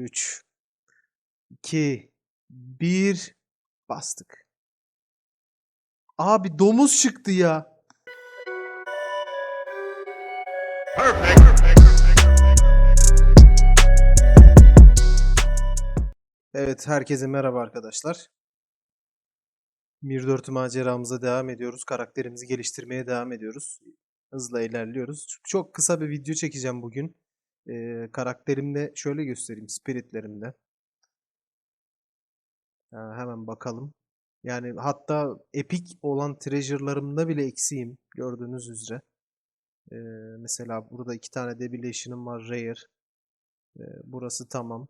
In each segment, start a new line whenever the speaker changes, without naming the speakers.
3 2 1 bastık. Abi domuz çıktı ya. Evet, herkese merhaba arkadaşlar. Mir 4 maceramıza devam ediyoruz. Karakterimizi geliştirmeye devam ediyoruz. Hızla ilerliyoruz. Çok kısa bir video çekeceğim bugün. Ee, karakterimde şöyle göstereyim. Spiritlerimde. Ha, hemen bakalım. Yani hatta epic olan treasure'larımda bile eksiğim. Gördüğünüz üzere. Ee, mesela burada iki tane debilation'ım var. Rare. Ee, burası tamam.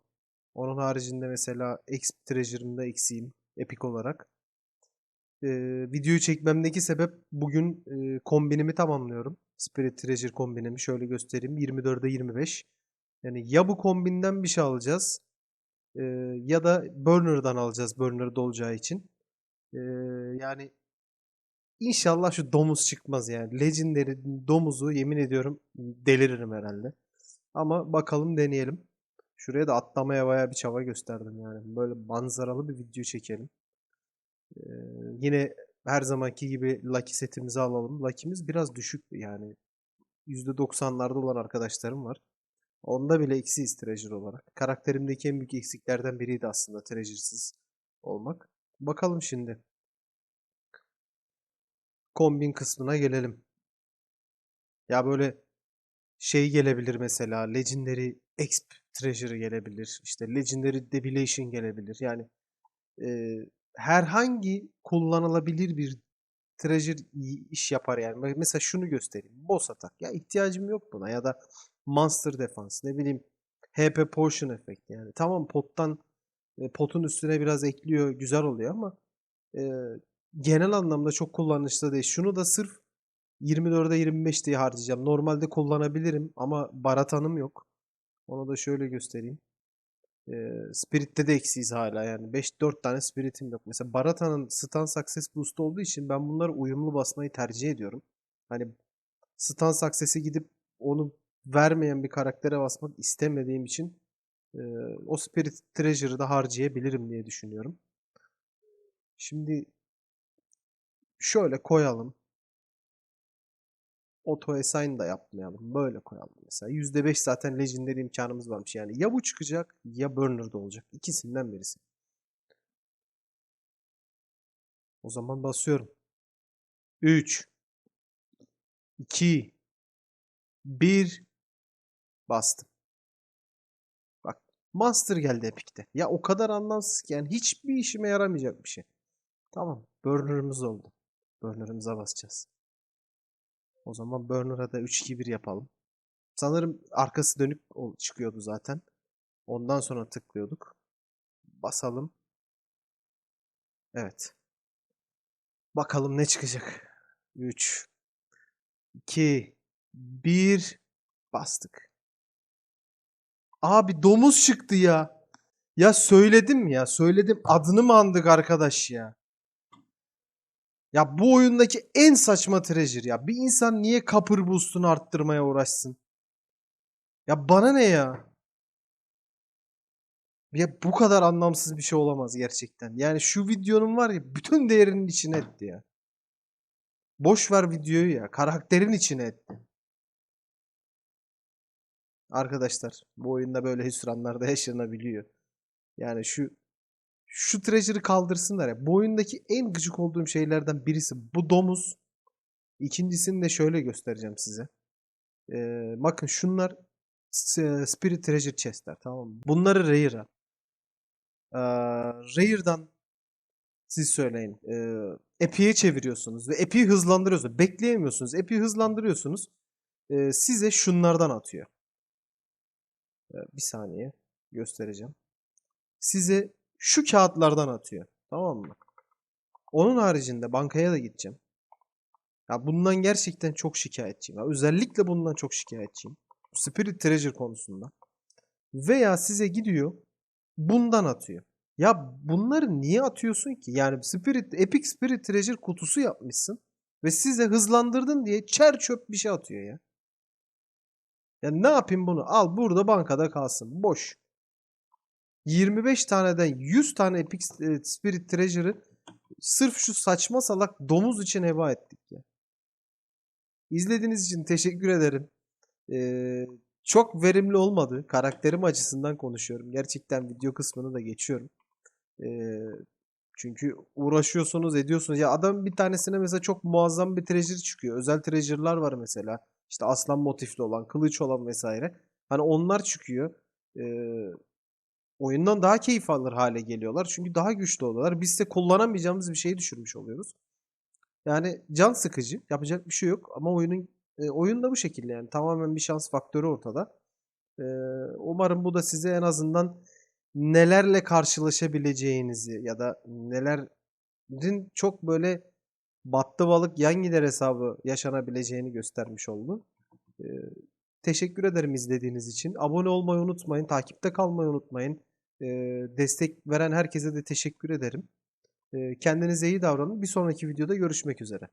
Onun haricinde mesela Exp Treasure'ımda eksiğim. Epic olarak. Ee, videoyu çekmemdeki sebep bugün e, kombinimi tamamlıyorum. Spirit Treasure kombinimi şöyle göstereyim. 24'e 25. Yani ya bu kombinden bir şey alacağız. e, ya da Burner'dan alacağız Burner'da olacağı için. Ee, yani inşallah şu domuz çıkmaz yani. Legendary domuzu yemin ediyorum deliririm herhalde. Ama bakalım deneyelim. Şuraya da atlamaya bayağı bir çaba gösterdim yani. Böyle manzaralı bir video çekelim. Ee, yine her zamanki gibi Lucky setimizi alalım. Lucky'miz biraz düşük yani. %90'larda olan arkadaşlarım var. Onda bile eksiyiz Treasure olarak. Karakterimdeki en büyük eksiklerden biriydi aslında Treasure'sız olmak. Bakalım şimdi. Kombin kısmına gelelim. Ya böyle şey gelebilir mesela. Legendary Exp Treasure gelebilir. İşte Legendary Debilation gelebilir. Yani e, herhangi kullanılabilir bir treasure iş yapar yani. Me- Mesela şunu göstereyim. Boss atak. Ya ihtiyacım yok buna. Ya da Monster Defense. Ne bileyim HP Potion Effect yani. Tamam pottan e, potun üstüne biraz ekliyor. Güzel oluyor ama e, genel anlamda çok kullanışlı değil. Şunu da sırf 24'e 25 diye harcayacağım. Normalde kullanabilirim ama baratanım yok. Onu da şöyle göstereyim. Ee, Spirit'te de eksiyiz hala yani. 5-4 tane Spirit'im yok. Mesela Barata'nın Stun Success Boost olduğu için ben bunları uyumlu basmayı tercih ediyorum. Hani Stun Success'e gidip onu vermeyen bir karaktere basmak istemediğim için e, o Spirit Treasure'ı da harcayabilirim diye düşünüyorum. Şimdi şöyle koyalım. Auto assign da yapmayalım. Böyle koyalım mesela. %5 zaten legendary imkanımız varmış. Yani ya bu çıkacak ya burner'da olacak. İkisinden birisi. O zaman basıyorum. 3 2 1 bastım. Bak Master geldi Epic'te. Ya o kadar anlamsız ki yani hiçbir işime yaramayacak bir şey. Tamam. Burner'ımız oldu. Burner'ımıza basacağız. O zaman Burner'a da 3-2-1 yapalım. Sanırım arkası dönük çıkıyordu zaten. Ondan sonra tıklıyorduk. Basalım. Evet. Bakalım ne çıkacak. 3 2 1 bastık. Abi domuz çıktı ya. Ya söyledim ya. Söyledim. Adını mı andık arkadaş ya? Ya bu oyundaki en saçma treasure ya. Bir insan niye kapır boost'unu arttırmaya uğraşsın? Ya bana ne ya? Ya bu kadar anlamsız bir şey olamaz gerçekten. Yani şu videonun var ya bütün değerinin içine etti ya. Boş ver videoyu ya. Karakterin içine etti. Arkadaşlar bu oyunda böyle hüsranlar da yaşanabiliyor. Yani şu şu treasure'ı kaldırsınlar ya. Bu oyundaki en gıcık olduğum şeylerden birisi bu domuz. İkincisini de şöyle göstereceğim size. Ee, bakın şunlar s- Spirit Treasure Chest'ler tamam mı? Bunları Rare'a. Ee, Rare'dan siz söyleyin. Ee, Epic'e çeviriyorsunuz ve Epic'i hızlandırıyorsunuz. Bekleyemiyorsunuz. Epic'i hızlandırıyorsunuz. Ee, size şunlardan atıyor. Ee, bir saniye göstereceğim. Size şu kağıtlardan atıyor. Tamam mı? Onun haricinde bankaya da gideceğim. Ya bundan gerçekten çok şikayetçiyim. Ya özellikle bundan çok şikayetçiyim. Spirit Treasure konusunda. Veya size gidiyor bundan atıyor. Ya bunları niye atıyorsun ki? Yani Spirit Epic Spirit Treasure kutusu yapmışsın ve size hızlandırdın diye çer çöp bir şey atıyor ya. Ya ne yapayım bunu? Al burada bankada kalsın. Boş. 25 taneden 100 tane Epic e, Spirit Treasure'ı sırf şu saçma salak domuz için heba ettik ya. İzlediğiniz için teşekkür ederim. Ee, çok verimli olmadı. Karakterim açısından konuşuyorum. Gerçekten video kısmını da geçiyorum. Ee, çünkü uğraşıyorsunuz, ediyorsunuz. Ya adam bir tanesine mesela çok muazzam bir treasure çıkıyor. Özel treasure'lar var mesela. İşte aslan motifli olan, kılıç olan vesaire. Hani onlar çıkıyor. Ee, oyundan daha keyif alır hale geliyorlar. Çünkü daha güçlü oluyorlar. Biz de kullanamayacağımız bir şeyi düşürmüş oluyoruz. Yani can sıkıcı. Yapacak bir şey yok. Ama oyunun e, oyun da bu şekilde yani. Tamamen bir şans faktörü ortada. Ee, umarım bu da size en azından nelerle karşılaşabileceğinizi ya da nelerin çok böyle battı balık yan gider hesabı yaşanabileceğini göstermiş oldu. Ee, teşekkür ederim izlediğiniz için. Abone olmayı unutmayın. Takipte kalmayı unutmayın. Destek veren herkese de teşekkür ederim. Kendinize iyi davranın. Bir sonraki videoda görüşmek üzere.